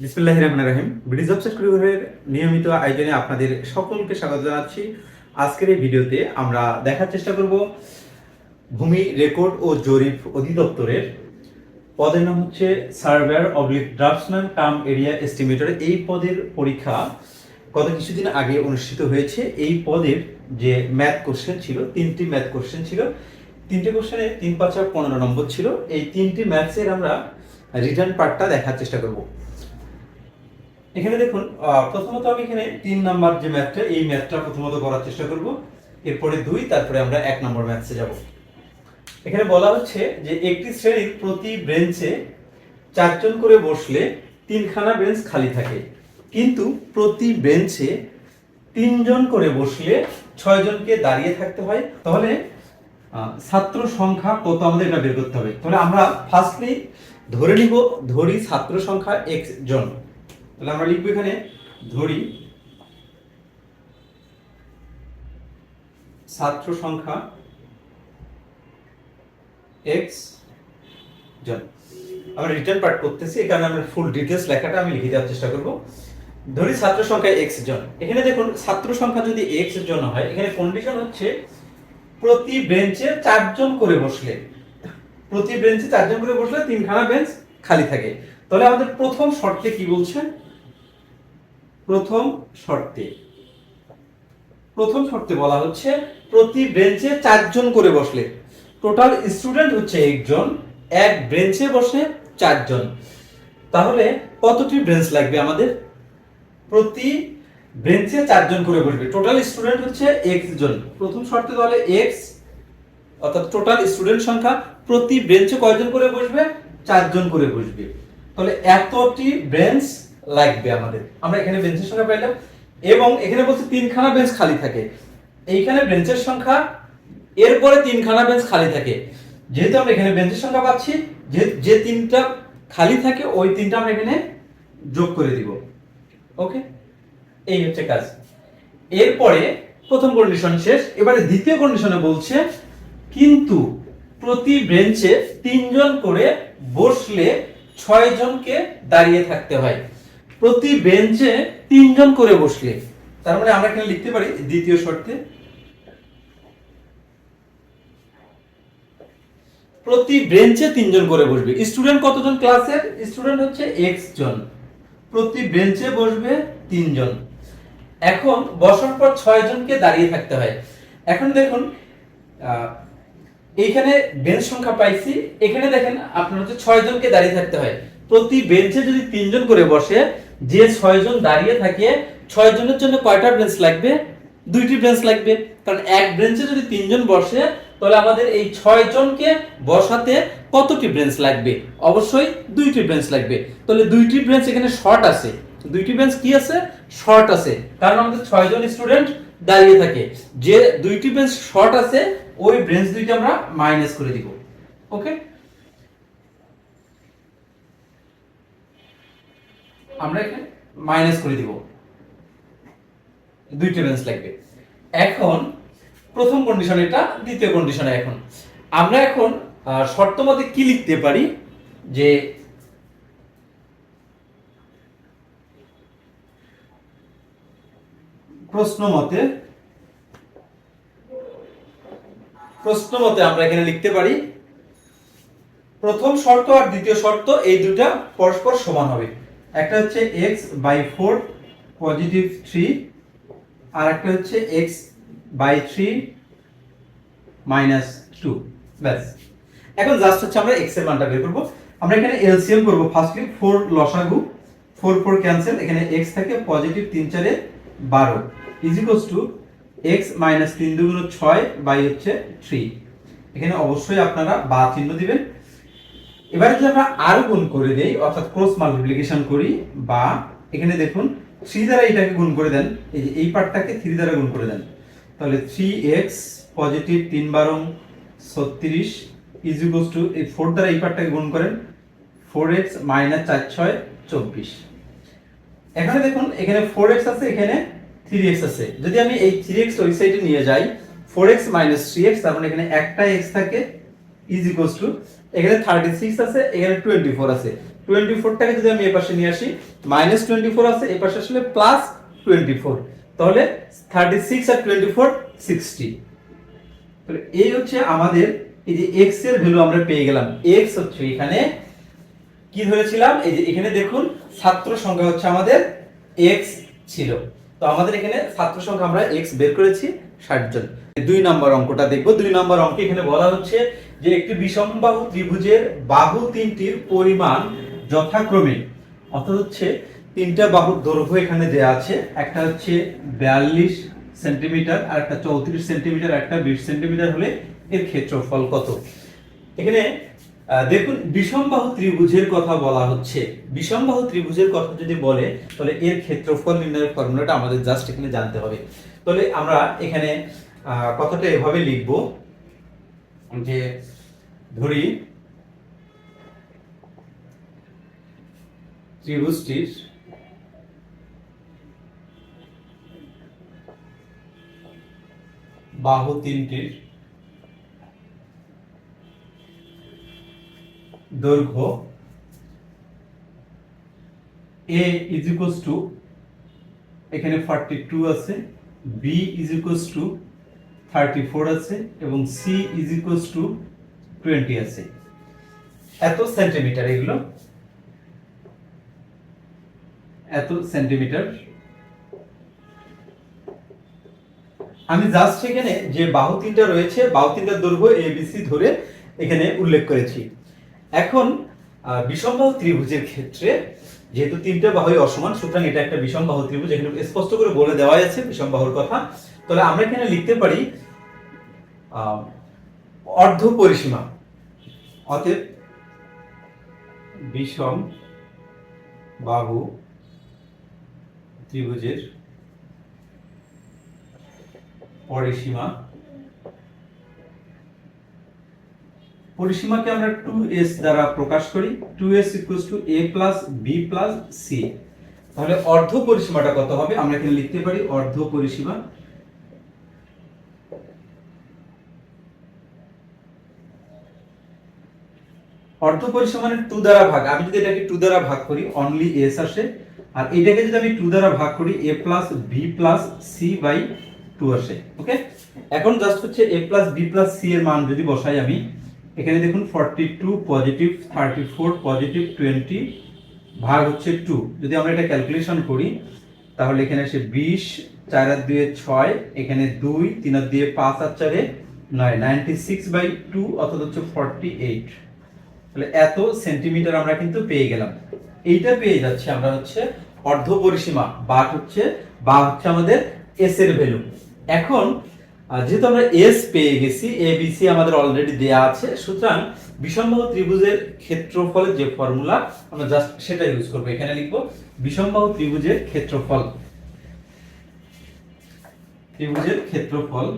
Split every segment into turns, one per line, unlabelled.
বিসমুল্লাহ রহমান রহিম ব্রিজ অফ সাবস্ক্রাইবারের নিয়মিত আয়োজনে আপনাদের সকলকে স্বাগত জানাচ্ছি। আজকের এই ভিডিওতে আমরা দেখার চেষ্টা করব ভূমি রেকর্ড ও জরিপ অধিদপ্তরের। পদের নাম হচ্ছে surveyor oblique draftsman cum area estimator এই পদের পরীক্ষা গত কিছুদিন আগে অনুষ্ঠিত হয়েছে। এই পদের যে ম্যাথ কোশ্চেন ছিল, তিনটি ম্যাথ কোশ্চেন ছিল। তিনটি কোশ্চেনে তিন পাঁচা পনেরো নম্বর ছিল। এই তিনটি ম্যাথসের আমরা রিটার্ন পার্টটা দেখার চেষ্টা করব। এখানে দেখুন প্রথমত আমি এখানে তিন নাম্বার যে ম্যাথটা, এই ম্যাথটা প্রথমত করার চেষ্টা করব। এরপরে দুই, তারপরে আমরা এক নম্বর ম্যাথসে যাব। এখানে বলা হচ্ছে যে একটি শ্রেণির প্রতি বেঞ্চে চারজন করে বসলে তিনখানা বেঞ্চ খালি থাকে। কিন্তু প্রতি বেঞ্চে তিনজন করে বসলে ছয়জনকে দাঁড়িয়ে থাকতে হয়। তাহলে ছাত্র সংখ্যা কত আমাদের এটা বের করতে হবে? তাহলে আমরা ফার্স্টলি ধরে নিব, ধরি ছাত্র সংখ্যা এক্স জন তাহলে আমরা লিখব এখানে, ধরি ছাত্র সংখ্যা এক্স জন। আমরা রিটার্ন পার্ট করতেছি এই কারণে আমরা ফুল ডিটেলস লেখাটা আমি লিখে দেওয়ার চেষ্টা করব। ধরি ছাত্র সংখ্যা এক্স জন। এখানে দেখুন, ছাত্র সংখ্যা যদি এক্স জন হয়, এখানে কন্ডিশন হচ্ছে প্রতি বেঞ্চে চারজন করে বসলে। প্রতি বেঞ্চে চারজন করে বসলে তিনখানা বেঞ্চ খালি থাকে। তাহলে আমাদের প্রথম শর্তে কি বলছে? প্রথম শর্তে। প্রথম শর্তে বলা হচ্ছে প্রতি বেঞ্চে চারজন করে বসলে। টোটাল স্টুডেন্ট হচ্ছে একজন, এক বেঞ্চে বসে চারজন। তাহলে কতটি বেঞ্চ লাগবে আমাদের? প্রতি বেঞ্চে চারজন করে বসবে। টোটাল স্টুডেন্ট হচ্ছে এক্স জন প্রথম শর্তে তাহলে এক্স অর্থাৎ টোটাল স্টুডেন্ট সংখ্যা প্রতি বেঞ্চে কয়জন করে বসবে? চারজন করে বসবে। তাহলে এতটি বেঞ্চ লাগবে আমাদের। আমরা এখানে বেঞ্চের সংখ্যা পাইলাম, এবং এখানে বলছে তিনখানা বেঞ্চ খালি থাকে। এইখানে বেঞ্চের সংখ্যা, এরপরে তিনখানা বেঞ্চ খালি থাকে। যেহেতু আমরা এখানে বেঞ্চের সংখ্যা পাচ্ছি, যে যে তিনটা খালি থাকে, ওই তিনটা আমরা এখানে যোগ করে দিব। ওকে এই হচ্ছে কাজ। এরপরে প্রথম কন্ডিশন শেষ। এবারে দ্বিতীয় কন্ডিশনে বলছে, কিন্তু প্রতি বেঞ্চে তিনজন করে বসলে ছয় জনকে দাঁড়িয়ে থাকতে হয়। প্রতি বেঞ্চে তিনজন করে বসলে। তার মানে আমরা এখানে লিখতে পারি, দ্বিতীয় শর্তে, প্রতি বেঞ্চে তিনজন করে বসবে। স্টুডেন্ট কতজন ক্লাসের? স্টুডেন্ট হচ্ছে এক্স জন। প্রতি বেঞ্চে বসবে তিনজন। এখন বসার পর ছয় জনকে দাঁড়িয়ে থাকতে হয়। এখন দেখুন এইখানে বেঞ্চ সংখ্যা পাইছি। এখানে দেখেন আপনার হচ্ছে ছয় জনকে দাঁড়িয়ে থাকতে হয়। প্রতি বেঞ্চে যদি তিনজন করে বসে যে ছয় জন দাঁড়িয়ে থাকে ছয় জনের জন্য কয়টা বেঞ্চ লাগবে? দুইটি বেঞ্চ লাগবে। কারণ এক বেঞ্চে যদি তিনজন বসে, তাহলে আমাদের এই ছয় জনকে বসাতে কতটি বেঞ্চ লাগবে? অবশ্যই দুইটি বেঞ্চ লাগবে। তাহলে দুইটি বেঞ্চ এখানে শর্ট আছে। দুইটি বেঞ্চ কি আছে? শর্ট আছে। কারণ আমাদের ছয় জন স্টুডেন্ট দাঁড়িয়ে থাকে। যে দুইটি বেঞ্চ শর্ট আছে, ওই বেঞ্চ দুইটা আমরা মাইনাস করে দিব। ওকে আমরা এখানে মাইনাস করে দিব। দুইটা বেঞ্চ লাগবে। এখন প্রথম কন্ডিশন এটা, দ্বিতীয় কন্ডিশনে এখন। আমরা এখন শর্ত মতে কি লিখতে পারি? যে প্রশ্ন মতে প্রশ্ন মতে আমরা এখানে লিখতে পারি, প্রথম শর্ত আর দ্বিতীয় শর্ত এই দুটা পরস্পর সমান হবে। একটা হচ্ছে X by four positive three আর একটা হচ্ছে X by three minus two ব্যাস। এখন জাস্ট হচ্ছে আমরা এক্সের মানটা বের করব। আমরা এখানে এলসিএম করব ফার্স্টলি ফোর লসাগু ফোর ফোর ক্যান্সেল এখানে এক্স থাকে পজিটিভ তিন চারে বারো। ইজিকোস টু এক্স মাইনাস তিন দুগুণ ছয় বাই হচ্ছে থ্রি এখানে অবশ্যই আপনারা বা চিহ্ন দিবেন। এবারে যদি আমরা আর গুণ করে দেই, অর্থাৎ ক্রস মাল্টিপ্লিকেশন করি, বা এখানে দেখুন থ্রি দ্বারা এটাকে গুণ করে দেন, এই যে এই পার্টটাকে থ্রি দ্বারা গুণ করে দেন, তাহলে থ্রি এক্স পজিটিভ তিন বারো ছত্রিশ ইজ ইজিকোস টু এই ফোর দ্বারা এই পার্টটাকে গুণ করেন ফোর এক্স মাইনাস চার ছয়, চব্বিশ। এখানে দেখুন, এখানে ফোর এক্স আছে, এখানে থ্রি এক্স আছে। যদি আমি এই থ্রি এক্স ওই সাইডে নিয়ে যাই four X minus three X তার মানে এখানে একটা এক্স থাকে ইজ ইকুয়ালস টু এখানে থার্টি সিক্স আছে, এখানে টোয়েন্টি ফোর আছে। টোয়েন্টি ফোরটাকে যদি আমি এ পাশে নিয়ে আসি মাইনাস টোয়েন্টি ফোর আছে এ পাশে আসলে প্লাস টোয়েন্টি ফোর তাহলে থার্টি সিক্স আর টোয়েন্টি ফোর সিক্সটি তাহলে এই হচ্ছে আমাদের এই যে এক্সের ভ্যালু আমরা পেয়ে গেলাম। এক্স হচ্ছে এখানে কি ধরেছিলাম? এই যে এখানে দেখুন, ছাত্র সংখ্যা হচ্ছে আমাদের এক্স ছিল। তো আমাদের এখানে ছাত্র সংখ্যা আমরা এক্স বের করেছি ষাট জন। দুই নম্বর অঙ্কটা দেখব। দুই নম্বর অঙ্কে এখানে বলা হচ্ছে যে একটি বিষমবাহু ত্রিভুজের বাহু তিনটির পরিমাণ যথাক্রমে, অর্থাৎ হচ্ছে তিনটা বাহুর দৈর্ঘ্য এখানে দেয়া আছে, একটা হচ্ছে বিয়াল্লিশ সেন্টিমিটার আর একটা চৌত্রিশ সেন্টিমিটার, একটা বিশ সেন্টিমিটার হলে এর ক্ষেত্রফল কত? এখানে দেখুন, বিষমবাহু ত্রিভুজের কথা বলা হচ্ছে। বিষমবাহু ত্রিভুজের কথা যদি বলে, তাহলে এর ক্ষেত্রফল নির্ণয়ের ফর্মুলাটা আমাদের জাস্ট এখানে জানতে হবে। তাহলে আমরা এখানে কথাটা এভাবে লিখব। যে ধরি, ত্রিভুজটির বাহু তিনটির দৈর্ঘ্য এ ইজ ইকুয়ালস টু এখানে ফর্টি টু আছে B is equals to thirty four আছে এবং C is equals to twenty আছে। এত সেন্টিমিটার এগুলো? এত সেন্টিমিটার আমি জাস্ট এখানে যে বাহু তিনটা রয়েছে, বাহু তিনটার দৈর্ঘ্য এবিসি ধরে এখানে উল্লেখ করেছি। এখন বিষমবাহু ত্রিভুজের ক্ষেত্রে যেহেতু তিনটা বাহুই অসমান, সুতরাং এটা একটা বিষমবাহু ত্রিভুজ, এখানে স্পষ্ট করে বলে দেওয়া আছে বিষমবাহুর কথা। তাহলে আমরা এখানে লিখতে পারি অর্ধ পরিসীমা। অতএব বিষম বাহু ত্রিভুজের পরিসীমা। পরিসীমাকে আমরা টু এস দ্বারা প্রকাশ করি। Two S equals to A plus B plus C তাহলে অর্ধ পরিসীমাটা কত হবে? আমরা এখানে লিখতে পারি অর্ধ পরিসীমা অর্ধ পরিসীমা মানে টু দ্বারা ভাগ, আমি যদি এটাকে টু দ্বারা ভাগ করি অনলি এস আসে, আর এটাকে যদি আমি টু দ্বারা ভাগ করি A plus B plus C by two আসে ওকে এখন জাস্ট হচ্ছে A plus B plus C এর মান যদি বসাই আমি, এখানে দেখুন forty two positive thirty four positive twenty ভাগ হচ্ছে টু যদি আমরা এটা ক্যালকুলেশন করি, তাহলে এখানে আসে বিশ, চার আর দুয়ে ছয়, এখানে দুই, তিন আর দিয়ে পাঁচ আর চারে নয় নাইনটি সিক্স বাই টু অর্থাৎ হচ্ছে ফর্টি এইট তাহলে এত সেন্টিমিটার আমরা কিন্তু পেয়ে গেলাম। এইটা পেয়ে যাচ্ছে আমরা হচ্ছে অর্ধ পরিসীমা বা হচ্ছে বা হচ্ছে আমাদের এস এর ভ্যালু এখন যেহেতু আমরা এস পেয়ে গেছি এ বি সি আমাদের অলরেডি দেয়া আছে, সুতরাং বিষমবাহু ত্রিভুজের ক্ষেত্রফলের যে ফর্মুলা আমরা জাস্ট সেটা ইউজ করব। এখানে লিখব, বিষমবাহু ত্রিভুজের ক্ষেত্রফল। ত্রিভুজের ক্ষেত্রফল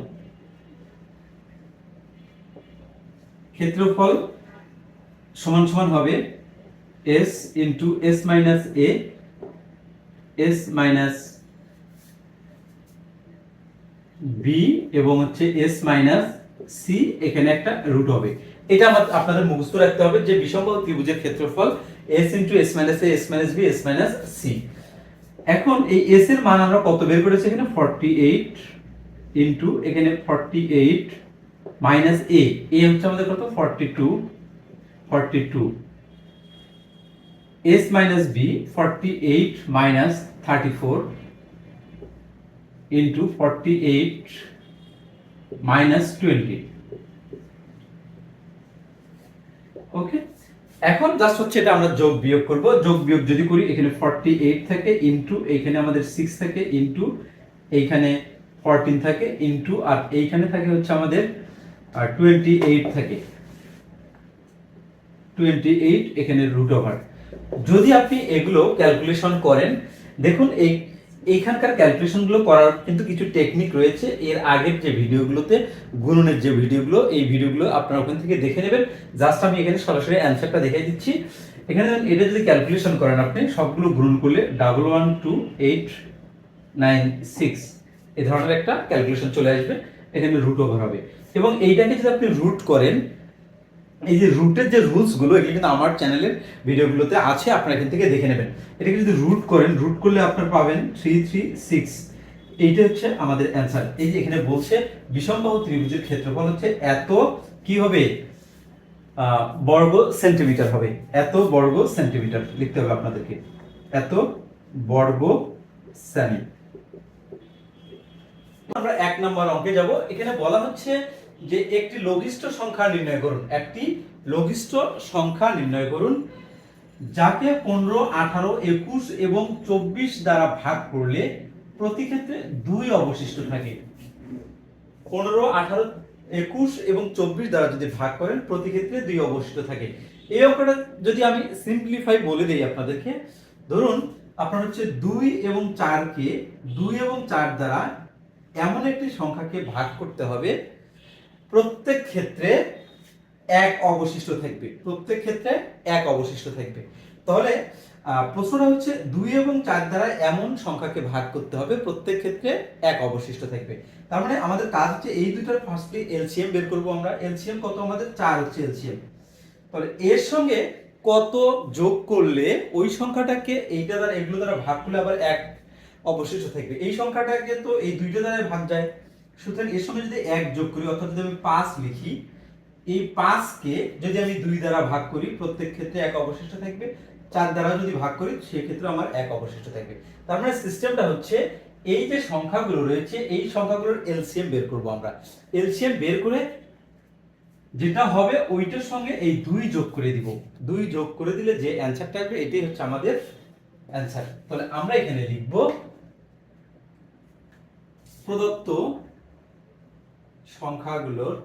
ক্ষেত্রফল সমান সমান হবে S into S minus A S minus B এবং হচ্ছে এস মাইনাস সি এখানে একটা রুট হবে। এটা আপনাদের মুখস্থ রাখতে হবে যে বিষমবাহু ত্রিভুজের ক্ষেত্রফল S into S minus A S minus B S minus C এখন এই এস এর মান আমরা কত বের করেছি এখানে? ফর্টি এইট ইন্টু এখানে forty eight minus A A হচ্ছে আমাদের কত? Forty two forty two S minus B forty eight minus thirty four into forty eight minus twenty okay এখন জাস্ট হচ্ছে এটা আমরা যোগ বিয়োগ করব। যোগ বিয়োগ যদি করি, এখানে ফর্টি এইট থাকে ইন্টু এইখানে আমাদের সিক্স থাকে ইন্টু এইখানে ফোরটিন থাকে ইন্টু আর এইখানে থাকে হচ্ছে আমাদের টোয়েন্টি এইট থাকে। টোয়েন্টি এইট এখানে রুট ওভার যদি আপনি এগুলো ক্যালকুলেশন করেন, দেখুন এই, এইখানকার ক্যালকুলেশনগুলো করার কিন্তু কিছু টেকনিক রয়েছে। এর আগের যে ভিডিওগুলোতে, গুণনের যে ভিডিওগুলো, এই ভিডিওগুলো আপনারা ওখান থেকে দেখে নেবেন। জাস্ট আমি এখানে সরাসরি অ্যান্সারটা দেখিয়ে দিচ্ছি। এখানে এটা যদি ক্যালকুলেশন করেন আপনি, সবগুলো গুণন করলে double one two eight nine six এই ধরনের একটা ক্যালকুলেশন চলে আসবে। এখানে রুট ওভার হবে। এবং এইটাকে যদি আপনি রুট করেন এই যে রুটের যে রুলসগুলো, এগুলো কিন্তু আমার চ্যানেলের ভিডিওগুলোতে আছে, আপনারা এখান থেকে দেখে নেবেন। এটাকে যদি রুট করেন রুট করলে আপনার পাবেন থ্রি থ্রি সিক্স এইটা হচ্ছে আমাদের অ্যান্সার এই যে এখানে বলছে বিষমবাহু ত্রিভুজের ক্ষেত্রফল হচ্ছে এত কি হবে? বর্গ সেন্টিমিটার হবে। এত বর্গ সেন্টিমিটার লিখতে হবে আপনাদেরকে। এত বর্গ সেমি আমরা এক নম্বর অঙ্কে যাব। এখানে বলা হচ্ছে যে একটি লঘিষ্ঠ সংখ্যা নির্ণয় করুন, একটি লঘিষ্ঠ সংখ্যা নির্ণয় করুন, যাকে পনেরো, আঠারো, একুশ এবং চব্বিশ দ্বারা ভাগ করলে প্রতি ক্ষেত্রে দুই অবশিষ্ট থাকে। পনেরো, আঠারো, একুশ এবং চব্বিশ দ্বারা যদি ভাগ করেন, প্রতি ক্ষেত্রে দুই অবশিষ্ট থাকে। এই অঙ্কটা যদি আমি সিম্পলিফাই বলে দিই আপনাদেরকে, ধরুন আপনার হচ্ছে দুই এবং চারকে দুই এবং চার দ্বারা এমন একটি সংখ্যাকে ভাগ করতে হবে প্রত্যেক ক্ষেত্রে এক অবশিষ্ট থাকবে। প্রত্যেক ক্ষেত্রে এক অবশিষ্ট থাকবে। তাহলে প্রশ্নটা হচ্ছে দুই এবং চার দ্বারা এমন সংখ্যাকে ভাগ করতে হবে, প্রত্যেক ক্ষেত্রে এক অবশিষ্ট থাকবে। তার মানে আমাদের কাজ হচ্ছে এই দুইটার ফার্স্টলি এলসিএম বের করব আমরা। এলসিএম কত আমাদের? চার হচ্ছে এলসিএম তাহলে এর সঙ্গে কত যোগ করলে ওই সংখ্যাটাকে এইটা দ্বারা, এগুলো দ্বারা ভাগ করলে আবার এক অবশিষ্ট থাকবে। এই সংখ্যাটাকে তো এই দুইটা দ্বারা ভাগ যায়। সুতরাং এর সঙ্গে যদি এক যোগ করি, অর্থাৎ যদি আমি পাঁচ লিখি, এই পাঁচকে যদি আমি দুই দ্বারা ভাগ করি, প্রত্যেক ক্ষেত্রে এক অবশিষ্ট থাকবে। চার দ্বারা যদি ভাগ করি সেক্ষেত্রে আমার এক অবশিষ্ট থাকবে। তার মানে সিস্টেমটা হচ্ছে এই যে সংখ্যাগুলো রয়েছে, এই সংখ্যাগুলোর এলসিএম বের করব আমরা। এলসিএম বের করে যেটা হবে, ওইটার সঙ্গে এই দুই যোগ করে দিব। দুই যোগ করে দিলে যে অ্যান্সারটা আসবে, এটাই হচ্ছে আমাদের অ্যান্সার তাহলে আমরা এখানে লিখব, প্রদত্ত সংখ্যাগুলোর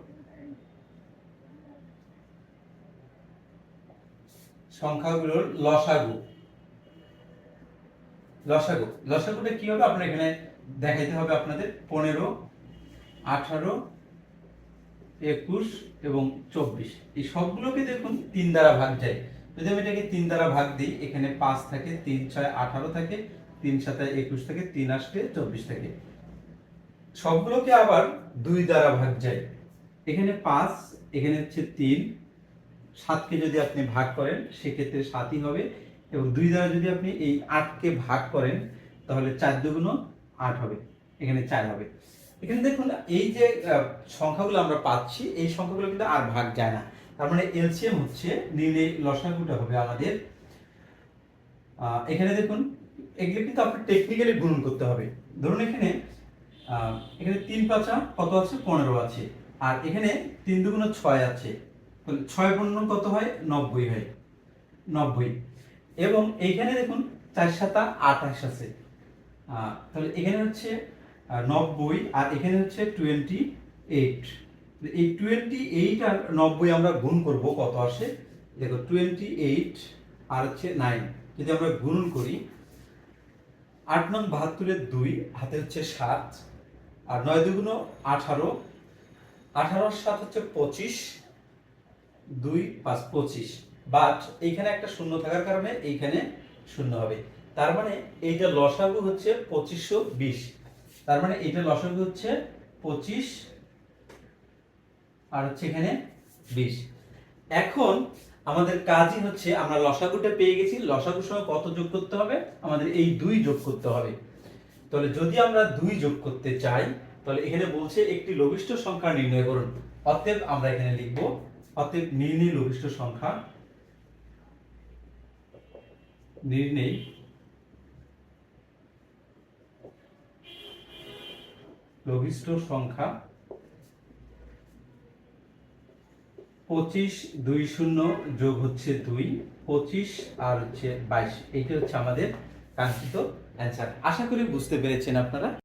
সংখ্যাগুলোর লসাগু। লসাগু। লসাগুটা কি হবে? আপনার এখানে দেখাইতে হবে আপনাদের। পনেরো, আঠারো, একুশ এবং চব্বিশ। এই সবগুলোকে দেখুন তিন দ্বারা ভাগ যায়। যদি আমি এটাকে তিন দ্বারা ভাগ দিই, এখানে পাঁচ থাকে, তিন ছয় আঠারো থাকে, তিন সাথে একুশ থাকে, তিন আসলে চব্বিশ থাকে। সবগুলোকে আবার দুই দ্বারা ভাগ যায়। এখানে পাঁচ, এখানে হচ্ছে তিন। সাতকে যদি আপনি ভাগ করেন, সেক্ষেত্রে সাতই হবে। এবং দুই দ্বারা যদি আপনি এই আটকে ভাগ করেন, তাহলে চার দুগুণ আট হবে। এখানে চার হবে। এখানে দেখুন, এই যে সংখ্যাগুলো আমরা পাচ্ছি, এই সংখ্যাগুলো কিন্তু আর ভাগ যায় না। তার মানে এলসিএম হচ্ছে নিলে লসাগুটা হবে আমাদের। এখানে দেখুন, এগুলো কিন্তু আপনার টেকনিক্যালি গুণন করতে হবে। ধরুন এখানে এখানে তিন পাঁচা কত আছে? পনেরো আছে। আর এখানে তিন দুগুণ ছয় আছে। ছয় পনেরো কত হয়? নব্বই হয়। নব্বই। এবং এইখানে দেখুন, চার সাতা আঠাশ আছে। তাহলে এখানে হচ্ছে নব্বই আর এখানে হচ্ছে টোয়েন্টি এইট এই টোয়েন্টি এইট আর নব্বই আমরা গুণ করব, কত আসে? দেখো টোয়েন্টি এইট আর হচ্ছে নাইন যদি আমরা গুণ করি, আট নং বাহাত্তরের দুই, হাতে হচ্ছে সাত। আর নয় দুগুণ আঠারো। আঠারোর সাত হচ্ছে পঁচিশ। দুই পাঁচ পঁচিশ। বাট এইখানে একটা শূন্য থাকার কারণে এইখানে শূন্য হবে। তার মানে এইটা লসাগু হচ্ছে পঁচিশশো বিশ। তার মানে এইটা লসাগু হচ্ছে পঁচিশ আর হচ্ছে এখানে বিশ। এখন আমাদের কাজই হচ্ছে আমরা লসাগুটা পেয়ে গেছি। লসাগুর সঙ্গে কত যোগ করতে হবে? আমাদের এই দুই যোগ করতে হবে। তাহলে যদি আমরা দুই যোগ করতে চাই, তাহলে এখানে বলছে একটি লঘিষ্ঠ সংখ্যা নির্ণয় করুন। অতএব আমরা এখানে লিখব, অতএব নির্ণয় লঘিষ্ঠ সংখ্যা নির্ণয় লঘিষ্ঠ সংখ্যা পঁচিশ দুই শূন্য যোগ হচ্ছে দুই, পঁচিশ আর হচ্ছে বাইশ। এইটা হচ্ছে আমাদের কাঙ্ক্ষিত অ্যান্সার আশা করি বুঝতে পেরেছেন আপনারা।